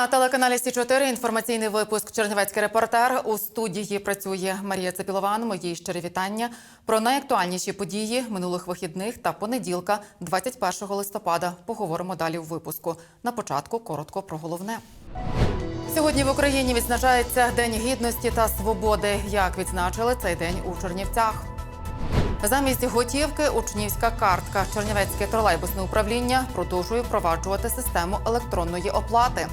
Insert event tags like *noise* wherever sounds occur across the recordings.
На телеканалі Сі 4 інформаційний випуск Чернівецький репортер. У студії працює Марія Цепілован. Мої щирі вітання про найактуальніші події минулих вихідних та понеділка, 21 листопада. Поговоримо далі у випуску. На початку коротко про головне. Сьогодні в Україні відзначається День гідності та свободи. Як відзначили цей день у Чернівцях? Замість готівки учнівська картка. Чернівецьке тролейбусне управління продовжує впроваджувати систему електронної оплати.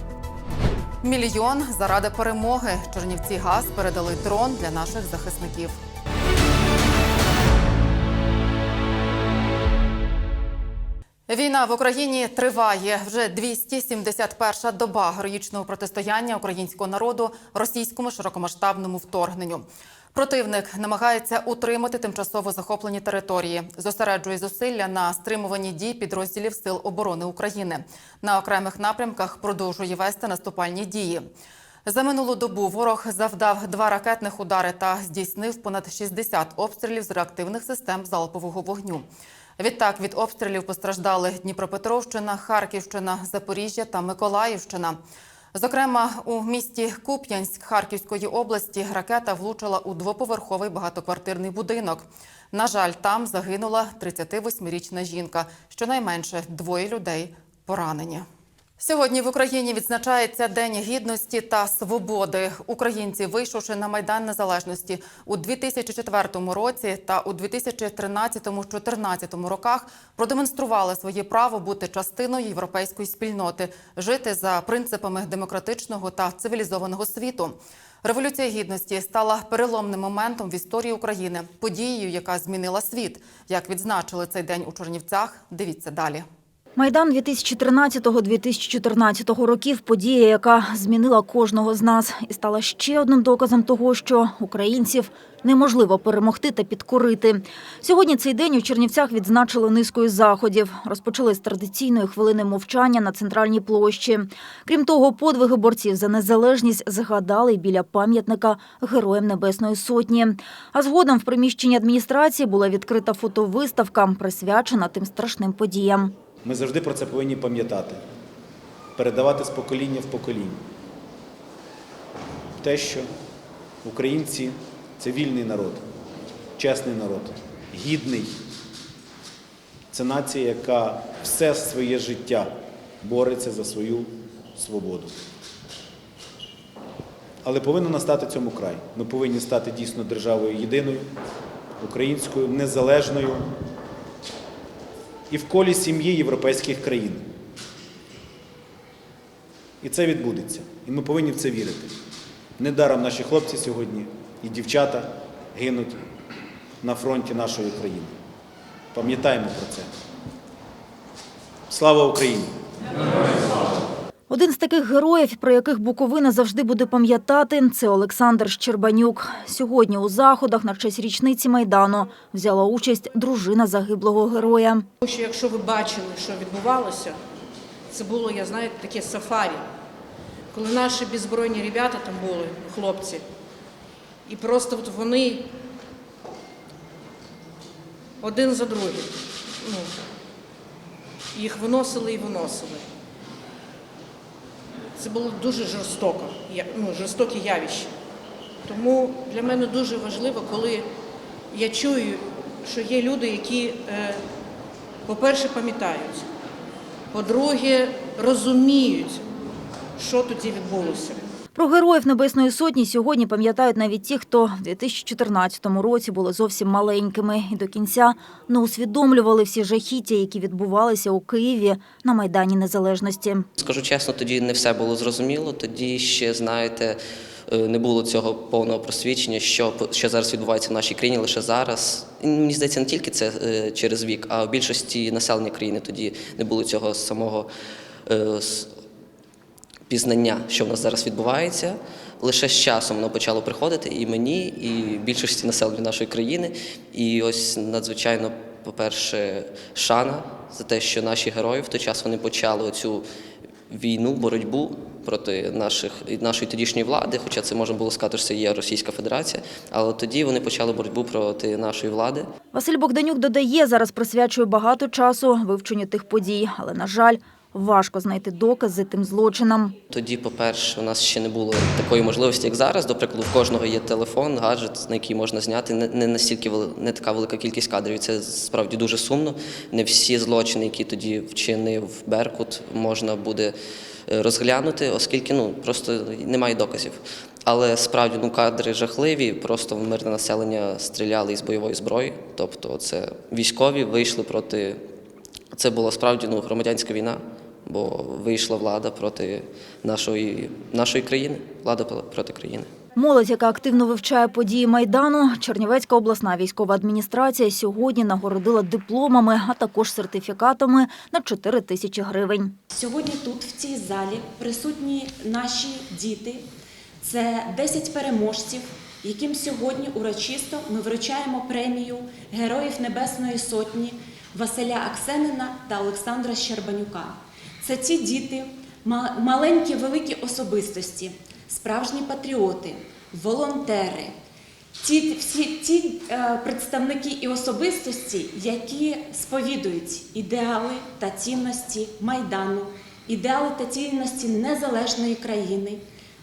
Мільйон заради перемоги. Чернівці газ передали дрон для наших захисників. Війна в Україні триває вже 271-ша доба героїчного протистояння українського народу російському широкомасштабному вторгненню. Противник намагається утримати тимчасово захоплені території, зосереджує зусилля на стримуванні дій підрозділів Сил оборони України. На окремих напрямках продовжує вести наступальні дії. За минулу добу ворог завдав два ракетних удари та здійснив понад 60 обстрілів з реактивних систем залпового вогню. Відтак від обстрілів постраждали Дніпропетровщина, Харківщина, Запоріжжя та Миколаївщина. Зокрема, у місті Куп'янськ Харківської області ракета влучила у двоповерховий багатоквартирний будинок. На жаль, там загинула 38-річна жінка. Щонайменше двоє людей поранені. Сьогодні в Україні відзначається День гідності та свободи. Українці, вийшовши на майдан незалежності у 2004 році та у 2013-2014 роках, продемонстрували своє право бути частиною європейської спільноти, жити за принципами демократичного та цивілізованого світу. Революція гідності стала переломним моментом в історії України, подією, яка змінила світ. Як відзначили цей день у Чернівцях, дивіться далі. Майдан 2013-2014 років – подія, яка змінила кожного з нас і стала ще одним доказом того, що українців неможливо перемогти та підкорити. Сьогодні цей день у Чернівцях відзначили низкою заходів. Розпочали з традиційної хвилини мовчання на центральній площі. Крім того, подвиги борців за незалежність згадали біля пам'ятника Героям Небесної Сотні. А згодом в приміщенні адміністрації була відкрита фотовиставка, присвячена тим страшним подіям. Ми завжди про це повинні пам'ятати, передавати з покоління в покоління. Те, що українці це вільний народ, чесний народ, гідний. Це нація, яка все своє життя бореться за свою свободу. Але повинно настати цьому край. Ми повинні стати дійсно державою єдиною, українською, незалежною і в колі сім'ї європейських країн. І це відбудеться. І ми повинні в це вірити. Недаром наші хлопці сьогодні і дівчата гинуть на фронті нашої країни. Пам'ятаємо про це. Слава Україні! Один з таких героїв, про яких Буковина завжди буде пам'ятати, це Олександр Щербанюк. Сьогодні у заходах на честь річниці Майдану взяла участь дружина загиблого героя. Що якщо ви бачили, що відбувалося, це було, я знаю, таке сафарі, коли наші беззбройні ребята там були, хлопці, і просто от вони один за другим ну, їх виносили і виносили. Це було дуже жорстоко, ну, жорстоке явище. Тому для мене дуже важливо, коли я чую, що є люди, які, е, по-перше, пам'ятають, по-друге, розуміють, що тоді відбулося. Про героїв Небесної Сотні сьогодні пам'ятають навіть ті, хто в 2014 році були зовсім маленькими і до кінця не усвідомлювали всі жахіття, які відбувалися у Києві на Майдані Незалежності. Скажу чесно, тоді не все було зрозуміло. Тоді ще, знаєте, е, не було цього повного просвідчення, що, що зараз відбувається в нашій країні лише зараз. Мені здається, не тільки це е, через вік, а в більшості населення країни тоді не було цього самого е, пізнання, що в нас зараз відбувається. Лише з часом воно почало приходити і мені, і більшості населення нашої країни. І ось надзвичайно, по-перше, шана за те, що наші герої в той час вони почали оцю війну, боротьбу проти наших, нашої тодішньої влади, хоча це можна було сказати, що це є Російська Федерація, але тоді вони почали боротьбу проти нашої влади. Василь Богданюк додає, зараз присвячує багато часу вивченню тих подій, але, на жаль, важко знайти докази тим злочинам. Тоді, по-перше, у нас ще не було такої можливості, як зараз. До прикладу, в кожного є телефон, гаджет, на який можна зняти не, настільки не така велика кількість кадрів. Це справді дуже сумно. Не всі злочини, які тоді вчинив Беркут, можна буде е, розглянути, оскільки ну просто немає доказів. Але справді ну кадри жахливі. Просто в мирне населення стріляли із бойової зброї. Тобто, це військові вийшли проти. Це була справді ну, громадянська війна, бо вийшла влада проти нашої, нашої країни, влада проти країни. Молодь, яка активно вивчає події Майдану, Чернівецька обласна військова адміністрація сьогодні нагородила дипломами, а також сертифікатами на 4 тисячі гривень. Сьогодні тут, в цій залі, присутні наші діти. Це 10 переможців, яким сьогодні урочисто ми вручаємо премію Героїв Небесної Сотні Василя Аксенина та Олександра Щербанюка. Це ці діти, маленькі великі особистості, справжні патріоти, волонтери, ті, всі ті е, представники і особистості, які сповідують ідеали та цінності Майдану, ідеали та цінності незалежної країни,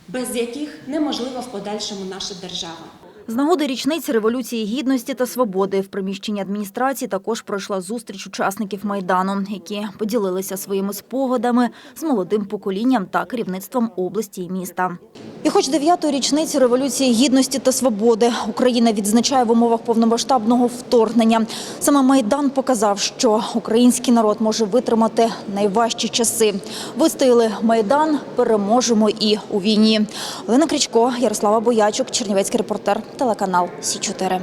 без яких неможлива в подальшому наша держава. З нагоди річниці Революції Гідності та Свободи в приміщенні адміністрації також пройшла зустріч учасників Майдану, які поділилися своїми спогадами з молодим поколінням та керівництвом області і міста. І хоч дев'ятої річниці Революції Гідності та Свободи Україна відзначає в умовах повномасштабного вторгнення. Саме Майдан показав, що український народ може витримати найважчі часи. Вистояли Майдан, переможемо і у війні. Олена Крічко, Ярослава Боячук, Чернівецький репортер, телеканал Сі 4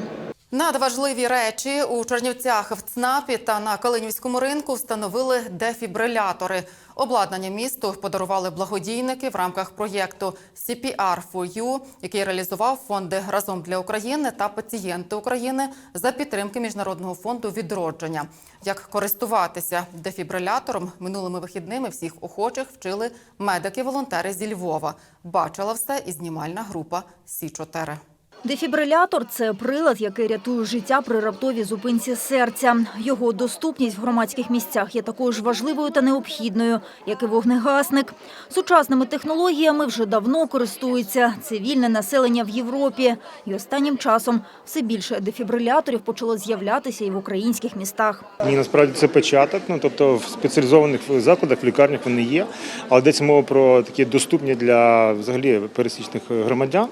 Надважливі речі у Чернівцях в ЦНАПі та на Калинівському ринку встановили дефібрилятори. Обладнання місту подарували благодійники в рамках проєкту CPR for You, який реалізував фонди разом для України та пацієнти України за підтримки міжнародного фонду відродження. Як користуватися дефібрилятором минулими вихідними всіх охочих вчили медики-волонтери зі Львова. Бачила все і знімальна група Сі 4 Дефібрилятор – це прилад, який рятує життя при раптовій зупинці серця. Його доступність в громадських місцях є такою ж важливою та необхідною, як і вогнегасник. Сучасними технологіями вже давно користується цивільне населення в Європі. І останнім часом все більше дефібриляторів почало з'являтися і в українських містах. Ні, насправді це початок. Ну тобто в спеціалізованих закладах, в лікарнях вони є, але йдеться мова про такі доступні для взагалі пересічних громадян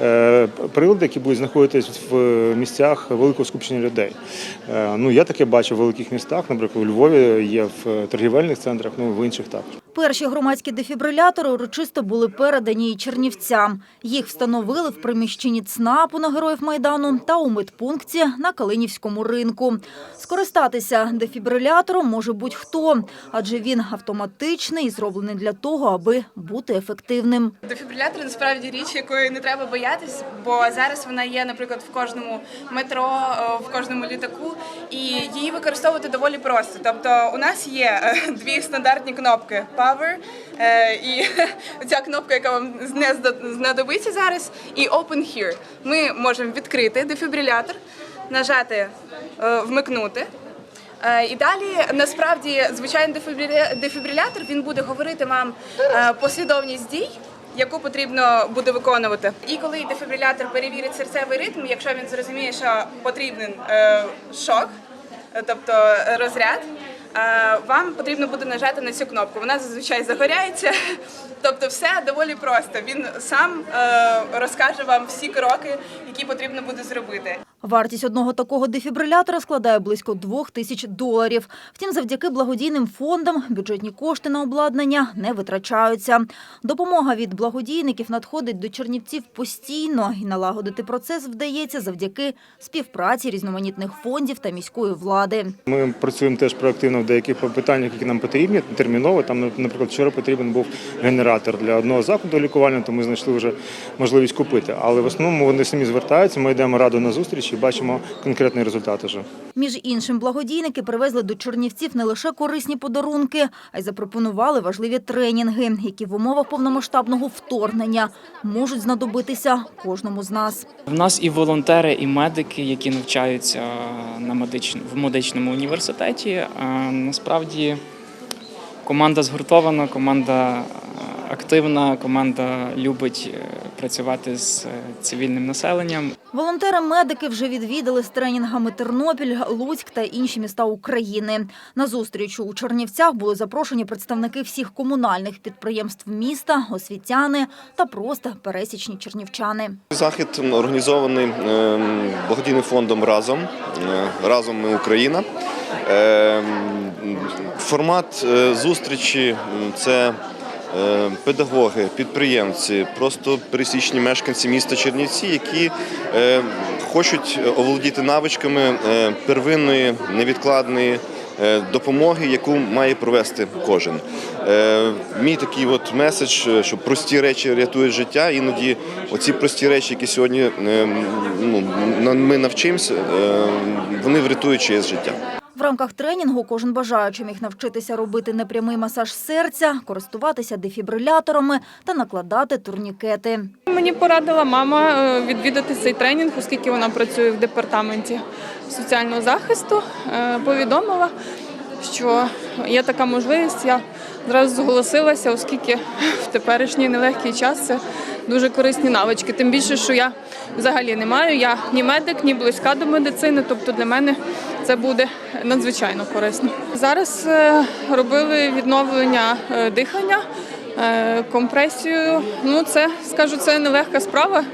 е, прилади, які будуть знаходитись в місцях великого скупчення людей. Е, Ну я таке бачив в великих містах, наприклад, у Львові є в торгівельних центрах, ну в інших також. Перші громадські дефібрилятори урочисто були передані і чернівцям. Їх встановили в приміщенні ЦНАПу на Героїв Майдану та у медпункті на Калинівському ринку. Скористатися дефібрилятором може будь-хто, адже він автоматичний і зроблений для того, аби бути ефективним. Дефібрилятор насправді річ, якої не треба боятись, бо зараз вона є, наприклад, в кожному метро, е, в кожному літаку, і її використовувати доволі просто. Тобто, у нас є е, дві стандартні кнопки Power е, і *laughs* ця кнопка, яка вам не знадобиться зараз, і Open Here. Ми можемо відкрити дефібрилятор, нажати е, вмикнути. Е, І далі насправді звичайний дефібриля- дефібрилятор він буде говорити вам послідовність дій, яку потрібно буде виконувати. І коли дефібрилятор перевірить серцевий ритм, якщо він зрозуміє, що потрібен шок, тобто розряд, вам потрібно буде нажати на цю кнопку. Вона зазвичай загоряється. Тобто, все доволі просто. Він сам е, розкаже вам всі кроки, які потрібно буде зробити. Вартість одного такого дефібрилятора складає близько двох тисяч доларів. Втім, завдяки благодійним фондам бюджетні кошти на обладнання не витрачаються. Допомога від благодійників надходить до чернівців постійно і налагодити процес вдається завдяки співпраці різноманітних фондів та міської влади. Ми працюємо теж проактивно в деяких питаннях, які нам потрібні терміново. Там, наприклад, вчора потрібен був генератор для одного закладу лікувального, то ми знайшли вже можливість купити. Але в основному вони самі звертаються. Ми йдемо раду на зустріч і бачимо конкретний результат. Уже. Між іншим, благодійники привезли до чернівців не лише корисні подарунки, а й запропонували важливі тренінги, які в умовах повномасштабного вторгнення можуть знадобитися кожному з нас. В нас і волонтери, і медики, які навчаються на медич... в медичному університеті. А, Насправді Команда згуртована, команда активна, команда любить е, працювати з е, цивільним населенням. Волонтери-медики вже відвідали з тренінгами Тернопіль, Луцьк та інші міста України. На зустріч у Чернівцях були запрошені представники всіх комунальних підприємств міста, освітяни та просто пересічні чернівчани. Захід організований ем, благодійним фондом разом. е, Разом ми Україна. Ем, Формат зустрічі це педагоги, підприємці, просто пересічні мешканці міста Чернівці, які е, хочуть оволодіти навичками е, первинної невідкладної е, допомоги, яку має провести кожен. Е, Мій такий от меседж, е, що прості речі рятують життя. Іноді оці прості речі, які сьогодні е, ну, ми навчимося, е, вони врятують чиєсь життя. Рамках тренінгу кожен бажаючий міг навчитися робити непрямий масаж серця, користуватися дефібриляторами та накладати турнікети. Мені порадила мама е, відвідати цей тренінг, оскільки вона працює в департаменті соціального захисту. Е, Повідомила, що є така можливість. Я зразу зголосилася, оскільки *laughs* в теперішній нелегкий час це дуже корисні навички. Тим більше, що я взагалі не маю. Я ні медик, ні близька до медицини. Тобто для мене це буде надзвичайно корисно. Зараз е, робили відновлення е, дихання. Е, компресію. Ну, це скажу, це нелегка справа.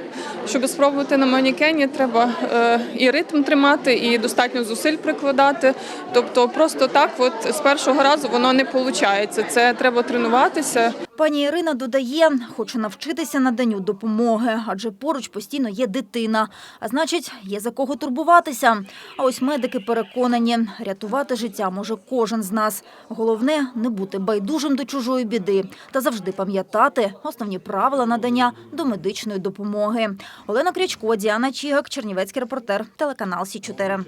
Щоб спробувати на манікені, треба е, і ритм тримати, і достатньо зусиль прикладати. Тобто, просто так, от з першого разу воно не виходить. Це треба тренуватися. Пані Ірина додає, хоче навчитися наданню допомоги, адже поруч постійно є дитина, а значить, є за кого турбуватися. А ось медики переконані, рятувати життя може кожен з нас. Головне не бути байдужим до чужої біди та завжди пам'ятати основні правила надання домедичної допомоги. Олена Крячко, Діана Чігак, Чернівецький репортер, телеканал Сі 4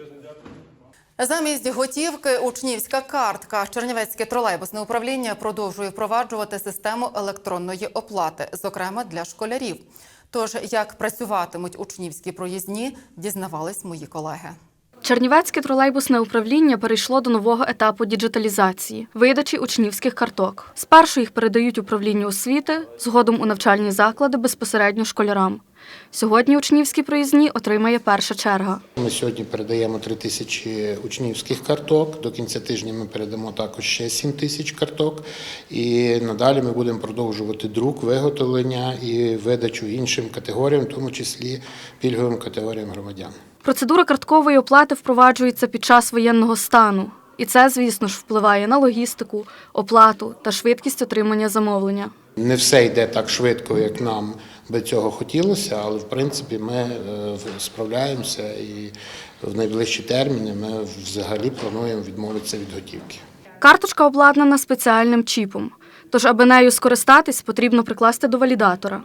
Замість готівки учнівська картка. Чернівецьке тролейбусне управління продовжує впроваджувати систему електронної оплати, зокрема для школярів. Тож, як працюватимуть учнівські проїзні, дізнавались мої колеги. Чернівецьке тролейбусне управління перейшло до нового етапу діджиталізації видачі учнівських карток. Спершу їх передають управлінню освіти, згодом у навчальні заклади безпосередньо школярам. Сьогодні учнівські проїзні отримає перша черга. Ми сьогодні передаємо 3 тисячі учнівських карток. До кінця тижня ми передамо також ще 7 тисяч карток. І надалі ми будемо продовжувати друк, виготовлення і видачу іншим категоріям, в тому числі пільговим категоріям громадян. Процедура карткової оплати впроваджується під час воєнного стану. І це, звісно ж, впливає на логістику, оплату та швидкість отримання замовлення. Не все йде так швидко, як нам би цього хотілося, але в принципі ми е, справляємося і в найближчі терміни ми взагалі плануємо відмовитися від готівки. Карточка обладнана спеціальним чіпом. Тож, аби нею скористатись, потрібно прикласти до валідатора.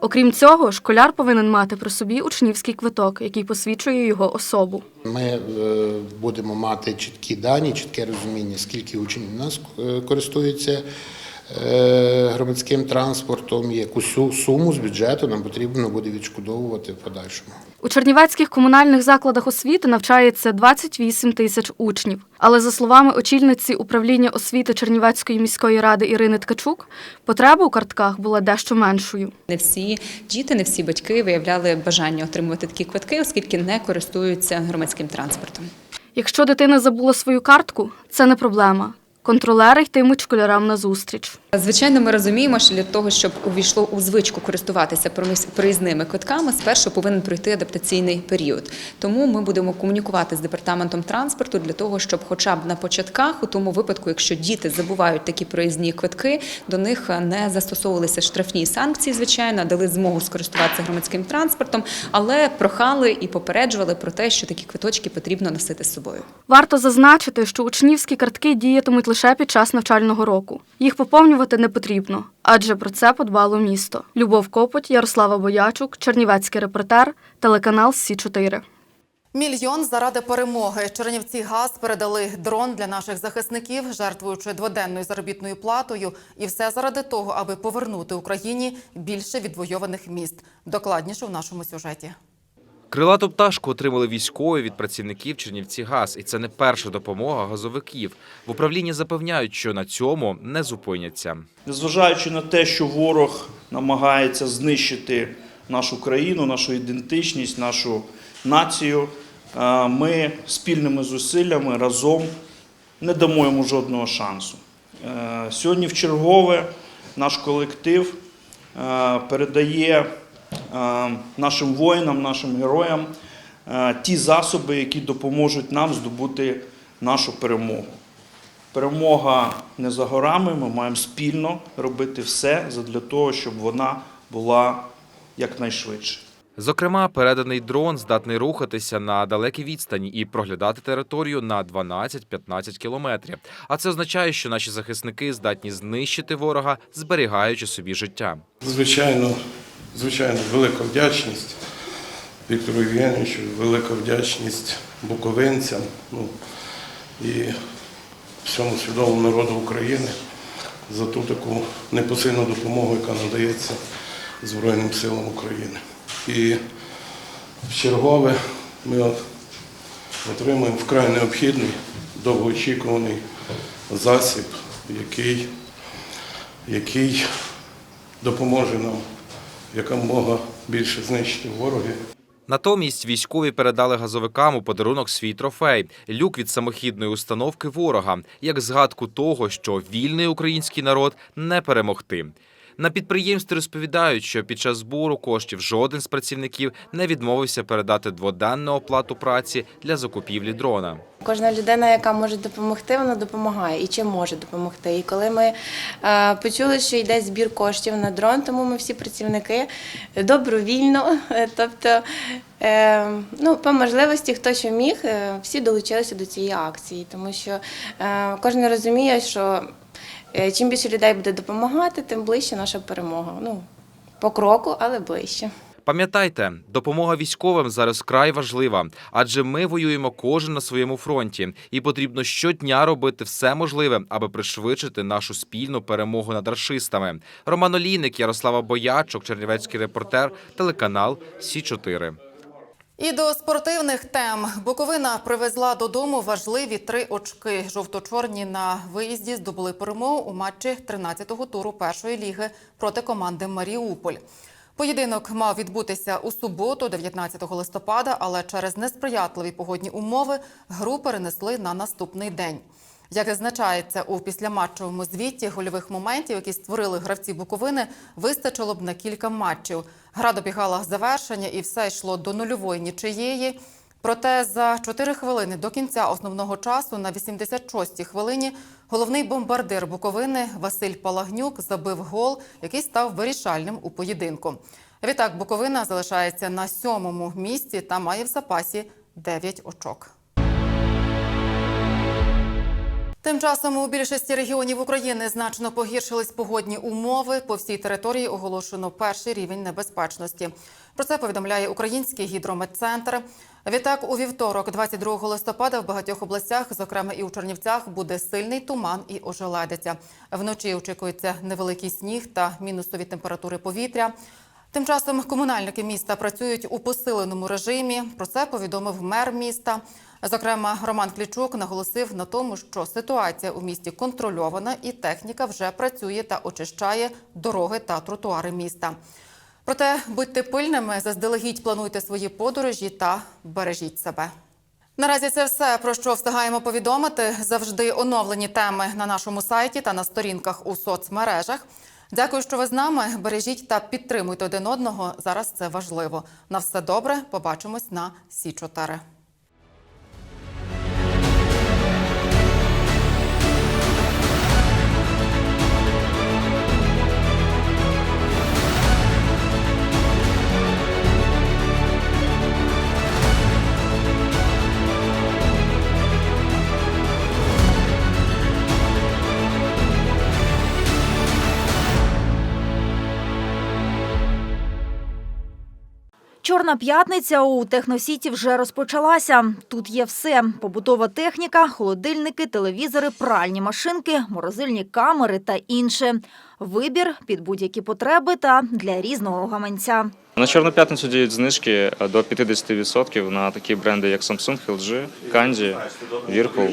Окрім цього, школяр повинен мати при собі учнівський квиток, який посвідчує його особу. Ми е, будемо мати чіткі дані, чітке розуміння, скільки учнів у нас користується. е, громадським транспортом, і яку су- суму з бюджету нам потрібно буде відшкодовувати в подальшому. У чернівецьких комунальних закладах освіти навчається 28 тисяч учнів. Але за словами очільниці управління освіти Чернівецької міської ради Ірини Ткачук, потреба у картках була дещо меншою. Не всі діти, не всі батьки виявляли бажання отримувати такі квитки, оскільки не користуються громадським транспортом. Якщо дитина забула свою картку, це не проблема. Контролери йтимуть школярам на зустріч. Звичайно, ми розуміємо, що для того, щоб увійшло у звичку користуватися проїзними квитками, спершу повинен пройти адаптаційний період. Тому ми будемо комунікувати з департаментом транспорту для того, щоб, хоча б на початках, у тому випадку, якщо діти забувають такі проїзні квитки, до них не застосовувалися штрафні санкції, звичайно, дали змогу скористуватися громадським транспортом, але прохали і попереджували про те, що такі квиточки потрібно носити з собою. Варто зазначити, що учнівські картки діятимуть лише під час навчального року. Їх поповнювати не потрібно, адже про це подбало місто. Любов Копоть, Ярослава Боячук, Чернівецький репортер, телеканал Сі 4 Мільйон заради перемоги. Чернівці ГАЗ передали дрон для наших захисників, жертвуючи дводенною заробітною платою. І все заради того, аби повернути Україні більше відвойованих міст. Докладніше в нашому сюжеті. Крилату пташку отримали військові від працівників Чернівці ГАЗ, і це не перша допомога газовиків. В управлінні запевняють, що на цьому не зупиняться. Незважаючи на те, що ворог намагається знищити нашу країну, нашу ідентичність, нашу націю, е, ми спільними зусиллями разом не дамо йому жодного шансу. Е, Сьогодні в чергове наш колектив е, передає нашим воїнам, нашим героям е, ті засоби, які допоможуть нам здобути нашу перемогу. Перемога не за горами. Ми маємо спільно робити все для того, щоб вона була якнайшвидше. Зокрема, переданий дрон здатний рухатися на далекій відстані і проглядати територію на 12-15 кілометрів. А це означає, що наші захисники здатні знищити ворога, зберігаючи собі життя. Звичайно, звичайно, велика вдячність Віктору Євгеновичу, велика вдячність буковинцям ну, і всьому свідомому народу України за ту таку непосильну допомогу, яка надається Збройним силам України. І в чергове ми отримуємо вкрай необхідний, довгоочікуваний засіб, який, який допоможе нам якомога більше знищити ворогів. Натомість військові передали газовикам у подарунок свій трофей люк від самохідної установки ворога, як згадку того, що вільний український народ не перемогти. На підприємстві розповідають, що під час збору коштів жоден з працівників не відмовився передати дводенну оплату праці для закупівлі дрона. Кожна людина, яка може допомогти, вона допомагає і чим може допомогти. І коли ми е, почули, що йде збір коштів на дрон, тому ми всі працівники добровільно, е, тобто е, ну, по можливості, хто що міг, всі долучилися до цієї акції, тому що кожен розуміє, що чим більше людей буде допомагати, тим ближче наша перемога. Ну, по кроку, але ближче. Пам'ятайте, допомога військовим зараз вкрай важлива, адже ми воюємо кожен на своєму фронті, і потрібно щодня робити все можливе, аби пришвидшити нашу спільну перемогу над рашистами. Роман Олійник, Ярослава Боячок, Чернівецький репортер, телеканал Сі 4 І до спортивних тем Буковина привезла додому важливі три очки. Жовто-чорні на виїзді здобули перемогу у матчі 13-го туру першої ліги проти команди Маріуполь. Поєдинок мав відбутися у суботу, 19 листопада, але через несприятливі погодні умови гру перенесли на наступний день. Як зазначається у післяматчевому звіті, гольових моментів, які створили гравці Буковини, вистачило б на кілька матчів. Гра добігала завершення і все йшло до нульової нічиєї. Проте за 4 хвилини до кінця основного часу на 86-й хвилині головний бомбардир Буковини Василь Палагнюк забив гол, який став вирішальним у поєдинку. Відтак Буковина залишається на сьомому місці та має в запасі 9 очок. Тим часом у більшості регіонів України значно погіршились погодні умови. По всій території оголошено перший рівень небезпечності. Про це повідомляє Український гідрометцентр. Відтак, у вівторок, 22 листопада, в багатьох областях, зокрема і у Чернівцях, буде сильний туман і ожеледиця. Вночі очікується невеликий сніг та мінусові температури повітря. Тим часом комунальники міста працюють у посиленому режимі. Про це повідомив мер міста. Зокрема, Роман Клічук наголосив на тому, що ситуація у місті контрольована і техніка вже працює та очищає дороги та тротуари міста. Проте будьте пильними, заздалегідь плануйте свої подорожі та бережіть себе. Наразі це все про що встигаємо повідомити. Завжди оновлені теми на нашому сайті та на сторінках у соцмережах. Дякую, що ви з нами. Бережіть та підтримуйте один одного. Зараз це важливо. На все добре. Побачимось на Сі 4 Чорна п'ятниця у Техносіті вже розпочалася. Тут є все: побутова техніка, холодильники, телевізори, пральні машинки, морозильні камери та інше. Вибір під будь-які потреби та для різного гаманця. На чорну п'ятницю діють знижки до 50% на такі бренди, як Samsung, LG, Candy, Whirlpool,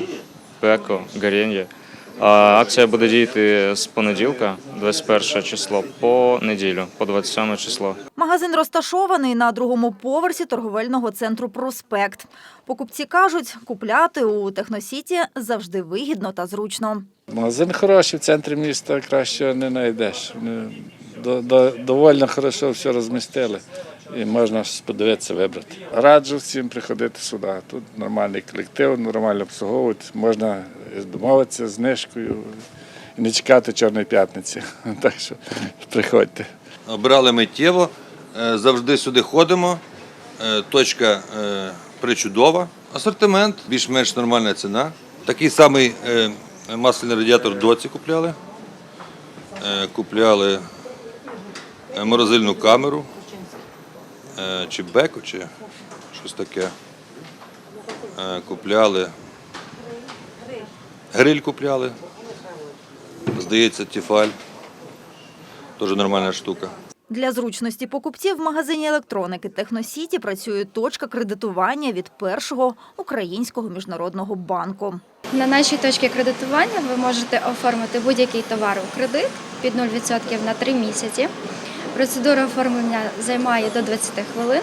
Peko, Garnier. А Акція буде діяти з понеділка, 21 число, по неділю, по 27 число. Магазин розташований на другому поверсі торговельного центру Проспект. Покупці кажуть, купляти у Техносіті завжди вигідно та зручно. Магазин хороший, в центрі міста краще не знайдеш. До- до- Довольно хорошо все розмістили і можна подивитися, вибрати. Раджу всім приходити сюди. Тут нормальний колектив, нормально обслуговують, можна домовитися з знижкою і не чекати Чорної п'ятниці. *laughs* Так що приходьте. Обрали миттєво, е, завжди сюди ходимо. Е, Точка е, причудова. Асортимент, більш-менш нормальна ціна. Такий самий масляний радіатор доці купляли. Купляли морозильну камеру, чи беку, чи щось таке. Е, Купляли. Гриль купляли. Здається, тіфаль. Теж нормальна штука. Для зручності покупців в магазині електроники Техносіті працює точка кредитування від першого українського міжнародного банку. На нашій точці кредитування ви можете оформити будь-який товар у кредит під 0% на 3 місяці. Процедура оформлення займає до 20 хвилин.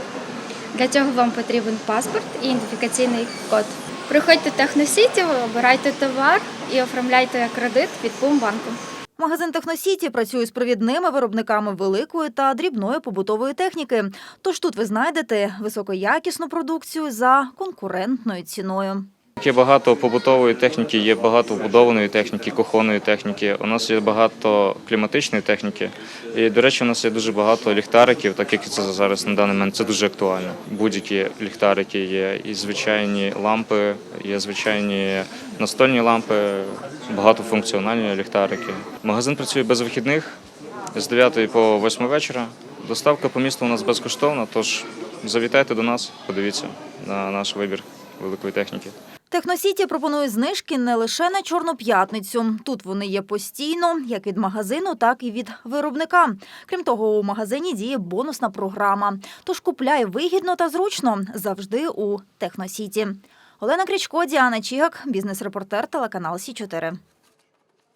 Для цього вам потрібен паспорт і ідентифікаційний код. Приходьте в Техносіті, обирайте товар і оформляйте кредит від Пумбанку. Магазин Техносіті працює з провідними виробниками великої та дрібної побутової техніки. Тож тут ви знайдете високоякісну продукцію за конкурентною ціною. Є багато побутової техніки, є багато вбудованої техніки, кухонної техніки. У нас є багато кліматичної техніки. І, до речі, у нас є дуже багато ліхтариків, так як це зараз на даний момент це дуже актуально. Будь-які ліхтарики є, і звичайні лампи, є звичайні настольні лампи, багатофункціональні ліхтарики. Магазин працює без вихідних з 9 по 8 вечора. Доставка по місту у нас безкоштовна, тож завітайте до нас, подивіться на наш вибір великої техніки. Техносіті пропонує знижки не лише на Чорну п'ятницю. Тут вони є постійно, як від магазину, так і від виробника. Крім того, у магазині діє бонусна програма. Тож купляй вигідно та зручно завжди у Техносіті. Олена Крічко, Діана Чігак, бізнес-репортер телеканал Сі 4